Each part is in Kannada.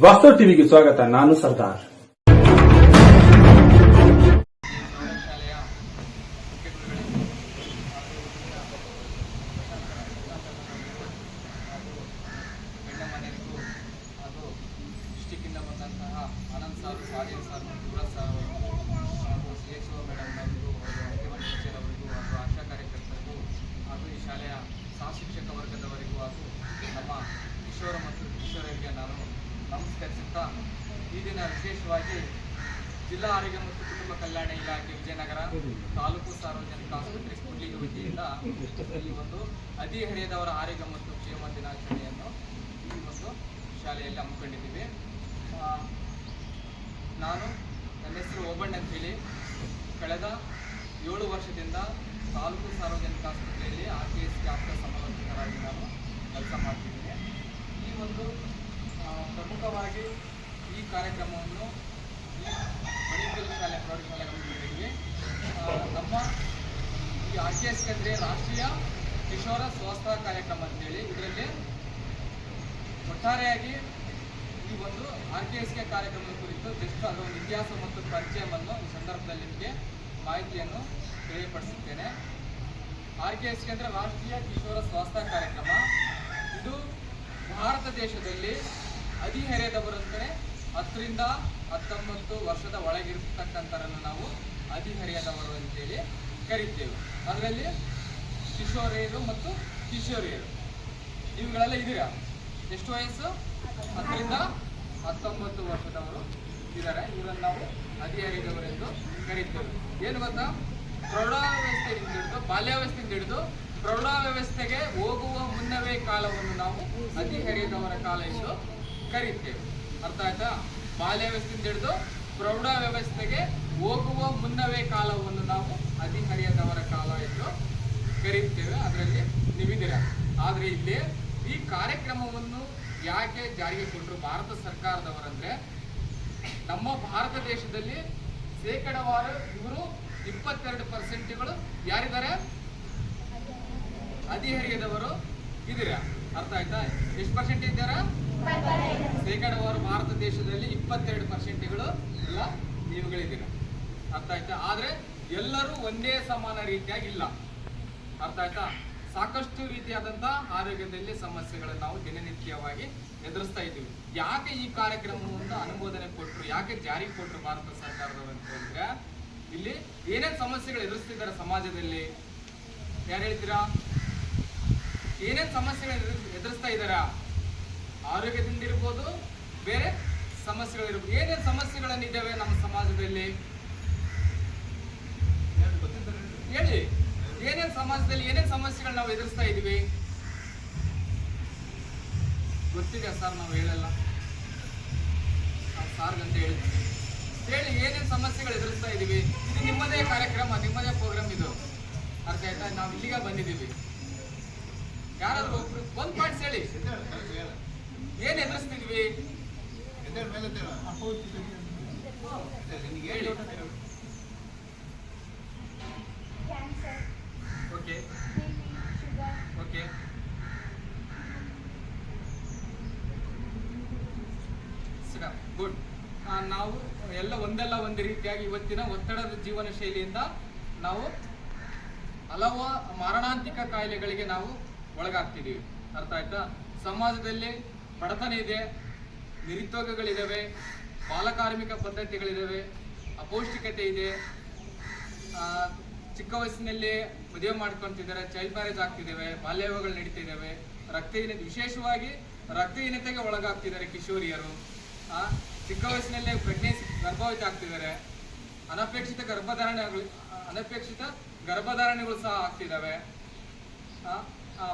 ವಾಸ್ತವ ಟಿವಿಗೆ ಸ್ವಾಗತ ನಾನು ಸರ್ದಾರ್ ಜಿಲ್ಲಾ ಆರೋಗ್ಯ ಮತ್ತು ಕುಟುಂಬ ಕಲ್ಯಾಣ ಇಲಾಖೆ ವಿಜಯನಗರ ತಾಲೂಕು ಸಾರ್ವಜನಿಕ ಆಸ್ಪತ್ರೆ ಸ್ಕೂಲಿಗೆ ವತಿಯಿಂದ ಈ ಒಂದು ಹದಿಹರೆಯದವರ ಆರೋಗ್ಯ ಮತ್ತು ಕ್ಷೇಮ ದಿನಾಚರಣೆಯನ್ನು ಈ ಒಂದು ಶಾಲೆಯಲ್ಲಿ ಹಮ್ಮಿಕೊಂಡಿದ್ದೀವಿ. ನಾನು ನನ್ನ ಹೆಸರು ಓಬಣ್ಣ ಅಂತೇಳಿ ಕಳೆದ ಏಳು ವರ್ಷದಿಂದ ತಾಲೂಕು ಸಾರ್ವಜನಿಕ ಆಸ್ಪತ್ರೆಯಲ್ಲಿ ಆರ್ ಟಿ ಎಸ್ ಆಪ್ತ ಸಮಾಲೋಚಕರಾಗಿ ನಾನು ಕೆಲಸ ಮಾಡ್ತಿದ್ದೀನಿ. ಈ ಒಂದು ಪ್ರಮುಖವಾಗಿ ಈ ಕಾರ್ಯಕ್ರಮವನ್ನು ಶಾಲೆ ನಮ್ಮ ಈ ಆರ್ ಟಿ ಎಸ್ ಅಂದರೆ ರಾಷ್ಟ್ರೀಯ ಕಿಶೋರ ಸ್ವಾಸ್ಥ್ಯ ಕಾರ್ಯಕ್ರಮ ಅಂತೇಳಿ ಇದರಲ್ಲಿ ಒಟ್ಟಾರೆಯಾಗಿ ಈ ಒಂದು ಆರ್ ಕೆ ಎಸ್ ಕೆ ಕಾರ್ಯಕ್ರಮದ ಕುರಿತು ಜಸ್ಟ್ ಅದರ ಇತಿಹಾಸ ಮತ್ತು ಪರಿಚಯವನ್ನು ಈ ಸಂದರ್ಭದಲ್ಲಿ ನಿಮಗೆ ಮಾಹಿತಿಯನ್ನು ತಿಳಿಯಪಡಿಸುತ್ತೇನೆ. ಆರ್ ಕೆ ಎಸ್ ಕೆ ಅಂದರೆ ರಾಷ್ಟ್ರೀಯ ಕಿಶೋರ ಸ್ವಾಸ್ಥ್ಯ ಕಾರ್ಯಕ್ರಮ. ಇದು ಭಾರತ ದೇಶದಲ್ಲಿ ಹದಿಹರೆಯದವರಂದರೆ ಹತ್ತರಿಂದ ಹತ್ತೊಂಬತ್ತು ವರ್ಷದ ಒಳಗಿರ್ತಕ್ಕಂಥರನ್ನು ನಾವು ಹದಿಹರೆಯದವರು ಅಂತೇಳಿ ಕರಿತೇವೆ. ಅದರಲ್ಲಿ ಕಿಶೋರಿಯರು ಮತ್ತು ಕಿಶೋರಿಯರು. ಇವುಗಳೆಲ್ಲ ಇದೀರಾ ಎಷ್ಟು ವಯಸ್ಸು? ಹತ್ತರಿಂದ ಹತ್ತೊಂಬತ್ತು ವರ್ಷದವರು ಇದ್ದಾರೆ. ಇವರನ್ನು ನಾವು ಹದಿಹರಿದವರೆಂದು ಕರೀತೇವೆ. ಏನು ಗೊತ್ತಾ? ಪ್ರೌಢಾವಸ್ಥೆಯಿಂದ ಹಿಡಿದು, ಬಾಲ್ಯಾವಸ್ಥೆಯಿಂದ ಹಿಡಿದು ಪ್ರೌಢಾವ್ಯವಸ್ಥೆಗೆ ಹೋಗುವ ಮುನ್ನವೇ ಕಾಲವನ್ನು ನಾವು ಹದಿಹರಿಯದವರ ಕಾಲ ಎಂದು ಕರೀತೇವೆ. ಅರ್ಥ ಆಯ್ತಾ? ಬಾಲ್ಯಾವಸ್ಥೆಯಿಂದ ಹಿಡಿದು ಪ್ರೌಢ ವ್ಯವಸ್ಥೆಗೆ ಹೋಗುವ ಮುನ್ನವೇ ಕಾಲವನ್ನು ನಾವು ಹದಿಹರಿಯದವರ ಕಾಲ ಎಂದು ಕರೆಯುತ್ತೇವೆ. ಅದರಲ್ಲಿ ನೀವಿದ್ದೀರಾ. ಆದರೆ ಇಲ್ಲಿ ಈ ಕಾರ್ಯಕ್ರಮವನ್ನು ಯಾಕೆ ಜಾರಿಗೆ ಕೊಟ್ಟರು ಭಾರತ ಸರ್ಕಾರದವರಂದ್ರೆ ನಮ್ಮ ಭಾರತ ದೇಶದಲ್ಲಿ ಶೇಕಡವಾರು ಇವರು ಇಪ್ಪತ್ತೆರಡು ಪರ್ಸೆಂಟ್ಗಳು ಯಾರಿದ್ದಾರೆ? ಹದಿಹರಿಯದವರು ಇದ್ದೀರಾ? ಅರ್ಥ ಆಯ್ತಾ? ಎಷ್ಟು ಪರ್ಸೆಂಟ್ ಇದ್ದಾರ? ಶೇಕಡವಾರು ಭಾರತ ದೇಶದಲ್ಲಿ ಇಪ್ಪತ್ತೆರಡು ಪರ್ಸೆಂಟ್ಗಳು ಇಲ್ಲ, ನೀವುಗಳಿದ್ದೀರ? ಅರ್ಥ ಆಯ್ತಾ? ಆದ್ರೆ ಎಲ್ಲರೂ ಒಂದೇ ಸಮಾನ ರೀತಿಯಾಗಿ ಇಲ್ಲ. ಅರ್ಥ ಆಯ್ತಾ? ಸಾಕಷ್ಟು ರೀತಿಯಾದಂತಹ ಆರೋಗ್ಯದಲ್ಲಿ ಸಮಸ್ಯೆಗಳನ್ನು ನಾವು ದಿನನಿತ್ಯವಾಗಿ ಎದುರಿಸ್ತಾ ಇದ್ದೀವಿ. ಯಾಕೆ ಈ ಕಾರ್ಯಕ್ರಮವನ್ನು ಅನುಮೋದನೆ ಕೊಟ್ಟರು ಯಾಕೆ ಜಾರಿಗೆ ಕೊಟ್ಟರು ಭಾರತ ಸರ್ಕಾರದವರು ಅಂತ ಹೇಳಿದ್ರೆ, ಇಲ್ಲಿ ಏನೇನು ಸಮಸ್ಯೆಗಳು ಎದುರಿಸ್ತಿದ್ದಾರೆ ಸಮಾಜದಲ್ಲಿ? ಯಾರು ಹೇಳ್ತೀರಾ? ಏನೇನು ಸಮಸ್ಯೆಗಳು ಎದುರಿಸ್- ಎದುರಿಸ್ತಾ ಇದ್ದಾರಾ? ಆರೋಗ್ಯದಿಂದ ಇರ್ಬೋದು ಬೇರೆ ಸಮಸ್ಯೆಗಳಿರ್ಬೋದು. ಏನೇನು ಸಮಸ್ಯೆಗಳನ್ನಿದ್ದಾವೆ ನಮ್ಮ ಸಮಾಜದಲ್ಲಿ? ಹೇಳಿ. ಏನೇನು ಸಮಾಜದಲ್ಲಿ ಏನೇನು ಸಮಸ್ಯೆಗಳು ನಾವು ಎದುರಿಸ್ತಾ ಇದೀವಿ ಗೊತ್ತಿದೆ ಸರ್ ನಾವು ಹೇಳಲ್ಲ? ಸಾರ್ಗಂತ ಹೇಳ್ತೀವಿ ಹೇಳಿ, ಏನೇನು ಸಮಸ್ಯೆಗಳು ಎದುರಿಸ್ತಾ ಇದ್ದೀವಿ? ಇದು ನಿಮ್ಮದೇ ಕಾರ್ಯಕ್ರಮ, ನಿಮ್ಮದೇ ಪ್ರೋಗ್ರಾಮ್ ಇದು. ಅರ್ಥ ಆಯ್ತಾ? ನಾವು ಇಲ್ಲಿಗೆ ಬಂದಿದ್ದೀವಿ. ಯಾರಾದ್ರೂ ಒಬ್ರು ಒಂದ್ ಪಾಯಿಂಟ್ಸ್ ಹೇಳಿ. ಏನ್ ಎದುರಿಸ್ತಿದ್ವಿ? ಹೇಳಿ. ಓಕೆ. ಓಕೆ. ಗುಡ್. ನಾವು ಎಲ್ಲ ಒಂದಲ್ಲ ಒಂದು ರೀತಿಯಾಗಿ ಇವತ್ತಿನ ಒತ್ತಡದ ಜೀವನ ಶೈಲಿಯಿಂದ ನಾವು ಹಲವು ಮಾರಣಾಂತಿಕ ಕಾಯಿಲೆಗಳಿಗೆ ನಾವು ಒಳಗಾಗ್ತಿದ್ದೀವಿ ಅರ್ಥ ಆಯ್ತಾ? ಸಮಾಜದಲ್ಲಿ ಬಡತನ ಇದೆ ನಿರುದ್ಯೋಗಗಳಿದ್ದಾವೆ ಬಾಲಕಾರ್ಮಿಕ ಪದ್ಧತಿಗಳಿದ್ದಾವೆ ಅಪೌಷ್ಟಿಕತೆ ಇದೆ. ಚಿಕ್ಕ ವಯಸ್ಸಿನಲ್ಲಿ ಮದುವೆ ಮಾಡ್ಕೊಂತಿದ್ದಾರೆ ಚೈಲ್ಡ್ ಮ್ಯಾರೇಜ್ ಆಗ್ತಿದ್ದಾವೆ ಬಾಲ್ಯವಿವಾಹಗಳು ನಡೀತಿದ್ದಾವೆ ರಕ್ತಹೀನತೆ, ವಿಶೇಷವಾಗಿ ರಕ್ತಹೀನತೆಗೆ ಒಳಗಾಗ್ತಿದ್ದಾರೆ ಕಿಶೋರಿಯರು. ಚಿಕ್ಕ ವಯಸ್ಸಿನಲ್ಲೇ ಪ್ರೆಗ್ನೆನ್ಸಿ ಗರ್ಭವತಿ ಆಗ್ತಿದ್ದಾರೆ. ಅನಪೇಕ್ಷಿತ ಗರ್ಭಧಾರಣೆಗಳು ಅನಪೇಕ್ಷಿತ ಗರ್ಭಧಾರಣೆಗಳು ಸಹ ಆಗ್ತಿದ್ದಾವೆ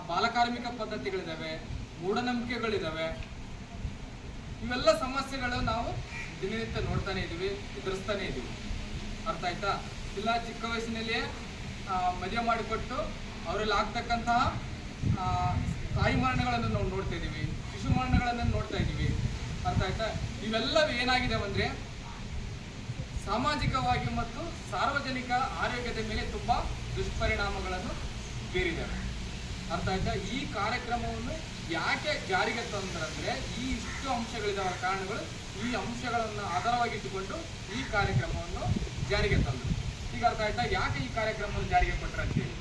ಬಾಲಕಾರ್ಮಿಕ ಪದ್ಧತಿಗಳಿದ್ದಾವೆ ಮೂಢನಂಬಿಕೆಗಳಿದ್ದಾವೆ ಇವೆಲ್ಲ ಸಮಸ್ಯೆಗಳು ನಾವು ದಿನನಿತ್ಯ ನೋಡ್ತಾನೆ ಇದ್ದೀವಿ, ಎದುರಿಸ್ತಾನೆ ಇದ್ದೀವಿ. ಅರ್ಥ ಆಯ್ತಾ? ಇಲ್ಲ, ಚಿಕ್ಕ ವಯಸ್ಸಿನಲ್ಲಿಯೇ ಮದುವೆ ಮಾಡಿಕೊಟ್ಟು ಅವರಲ್ಲಿ ಆಗ್ತಕ್ಕಂತಹ ತಾಯಿ ಮರಣಗಳನ್ನು ನಾವು ನೋಡ್ತಾ ಇದ್ದೀವಿ, ಶಿಶು ಮರಣಗಳನ್ನು ನೋಡ್ತಾ ಇದ್ದೀವಿ. ಅರ್ಥ ಆಯ್ತಾ? ಇವೆಲ್ಲವೂ ಏನಾಗಿದೆ ಅಂದ್ರೆ ಸಾಮಾಜಿಕವಾಗಿ ಮತ್ತು ಸಾರ್ವಜನಿಕ ಆರೋಗ್ಯದ ಮೇಲೆ ತುಂಬಾ ದುಷ್ಪರಿಣಾಮಗಳನ್ನು ಬೀರಿದ್ದಾವೆ ಅರ್ಥ ಆಯ್ತಾ? ಈ ಕಾರ್ಯಕ್ರಮವನ್ನು ಯಾಕೆ ಜಾರಿಗೆ ತಂದ್ರಂದ್ರೆ ಈ ಇಷ್ಟು ಅಂಶಗಳಿದಾವ ಕಾರಣಗಳು. ಈ ಅಂಶಗಳನ್ನು ಆಧಾರವಾಗಿಟ್ಟುಕೊಂಡು ಈ ಕಾರ್ಯಕ್ರಮವನ್ನು ಜಾರಿಗೆ ತಂದರು. ಈಗ ಅರ್ಥ ಆಯ್ತಾ? ಯಾಕೆ ಈ ಕಾರ್ಯಕ್ರಮವನ್ನು ಜಾರಿಗೆ ಕೊಟ್ಟರಂತೇಳಿ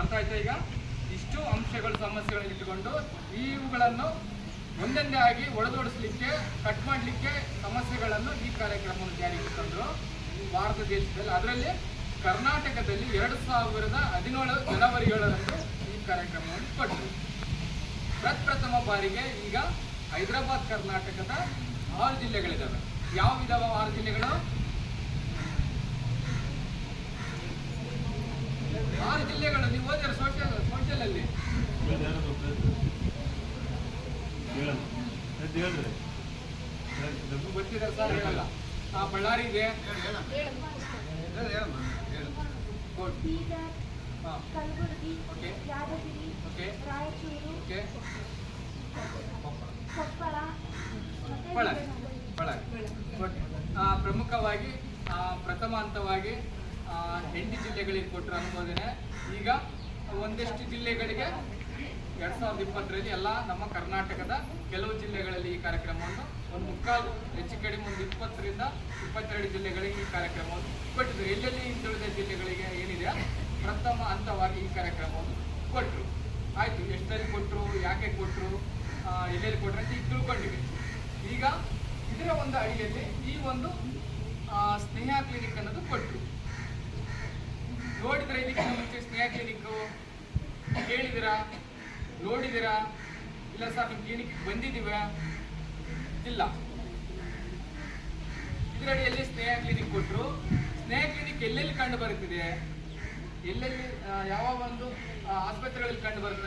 ಅರ್ಥ ಆಯ್ತಾ ಈಗ? ಇಷ್ಟು ಅಂಶಗಳು, ಸಮಸ್ಯೆಗಳನ್ನು ಇಟ್ಟುಕೊಂಡು ಇವುಗಳನ್ನು ಒಂದೊಂದೇ ಆಗಿ ಒಳದೋಡಿಸ್ಲಿಕ್ಕೆ ಕಟ್ ಮಾಡಲಿಕ್ಕೆ ಸಮಸ್ಯೆಗಳನ್ನು ಈ ಕಾರ್ಯಕ್ರಮವನ್ನು ಜಾರಿಗೆ ತಂದರು ಭಾರತ ದೇಶದಲ್ಲಿ. ಅದರಲ್ಲಿ ಕರ್ನಾಟಕದಲ್ಲಿ ಎರಡು ಸಾವಿರದ ಹದಿನೇಳು ಜನವರಿ ಏಳರಂದು ಕಾರ್ಯಕ್ರಮವನ್ನು ಕೊಟ್ಟರು. ಪ್ರಥಮ ಬಾರಿಗೆ ಈಗ ಹೈದರಾಬಾದ್ ಕರ್ನಾಟಕದ ಆರು ಜಿಲ್ಲೆಗಳಿದ್ದಾವೆ. ಯಾವ ವಿಧವ ಆರು ಜಿಲ್ಲೆಗಳು? ಆರು ಜಿಲ್ಲೆಗಳು ನೀವು ಓದಿರ ಸೋಷಿಯಲ್ ಸೋಷಿಯಲ್ ಅಲ್ಲಿ. ನಿಮ್ಗೆ ಗೊತ್ತಿದೆ ಸರ್ ಹೇಳಲ್ಲ. ಆ ಬಳ್ಳಾರಿ ಇದೆ coat. Kalaburagi okay. Yadgir okay. Raichur okay. Koppal. ಪ್ರಮುಖವಾಗಿ ಪ್ರಥಮ ಹಂತವಾಗಿ ಎಂಟು ಜಿಲ್ಲೆಗಳಿಗೆ ಕೊಟ್ಟರು ಅನುಮೋದನೆ. ಈಗ ಒಂದಷ್ಟು ಜಿಲ್ಲೆಗಳಿಗೆ ಎರಡ್ ಸಾವಿರದ ಇಪ್ಪತ್ತರಲ್ಲಿ ಎಲ್ಲ ನಮ್ಮ ಕರ್ನಾಟಕದ ಕೆಲವು ಜಿಲ್ಲೆಗಳಲ್ಲಿ ಈ ಕಾರ್ಯಕ್ರಮವನ್ನು ಒಂದು ಮುಕ್ಕಾಲು ಹೆಚ್ಚು ಕಡಿಮೆ ಒಂದು ಇಪ್ಪತ್ತರಿಂದ ಇಪ್ಪತ್ತೆರಡು ಜಿಲ್ಲೆಗಳಿಗೆ ಈ ಕಾರ್ಯಕ್ರಮವನ್ನು ಕೊಟ್ಟಿದ್ರು. ಎಲ್ಲೆಲ್ಲಿ ಹಿಂದುಳಿದ ಜಿಲ್ಲೆಗಳಿಗೆ ಏನಿದೆ ಪ್ರಥಮ ಹಂತವಾಗಿ ಈ ಕಾರ್ಯಕ್ರಮವನ್ನು ಕೊಟ್ಟರು ಆಯಿತು ಎಷ್ಟರಲ್ಲಿ ಕೊಟ್ಟರು ಯಾಕೆ ಕೊಟ್ಟರು ಎಲ್ಲೆಲ್ಲಿ ಕೊಟ್ಟರು ಅಂತ ಈಗ ತಿಳ್ಕೊಂಡಿವಿ ಈಗ ಇದರ ಒಂದು ಅಡಿಯಲ್ಲಿ ಈ ಒಂದು ಸ್ನೇಹ ಕ್ಲಿನಿಕ್ ಅನ್ನೋದು ಕೊಟ್ಟರು ನೋಡಿದ್ರೆ ಇದಕ್ಕಿಂತ ಮುಂಚೆ ಸ್ನೇಹ ಕ್ಲಿನಿಕ್ ಕೇಳಿದಿರಾ? ನೋಡಿದಿರಾ? ಇಲ್ಲ ಸರ್ ನಿಮ್ಮ ಕ್ಲಿನಿಕ್ ಬಂದಿದ್ದೀವ ಇಲ್ಲ. ಇದರಡಿಯಲ್ಲಿ ಸ್ನೇಹ ಕ್ಲಿನಿಕ್ ಕೊಟ್ಟರು ಸ್ನೇಹ ಕ್ಲಿನಿಕ್ ಎಲ್ಲೆಲ್ಲಿ ಕಂಡು ಬರುತ್ತಿದೆ? ಎಲ್ಲೆಲ್ಲಿ ಯಾವ ಒಂದು ಆಸ್ಪತ್ರೆಗಳಲ್ಲಿ ಕಂಡು ಬರ್ತದೆ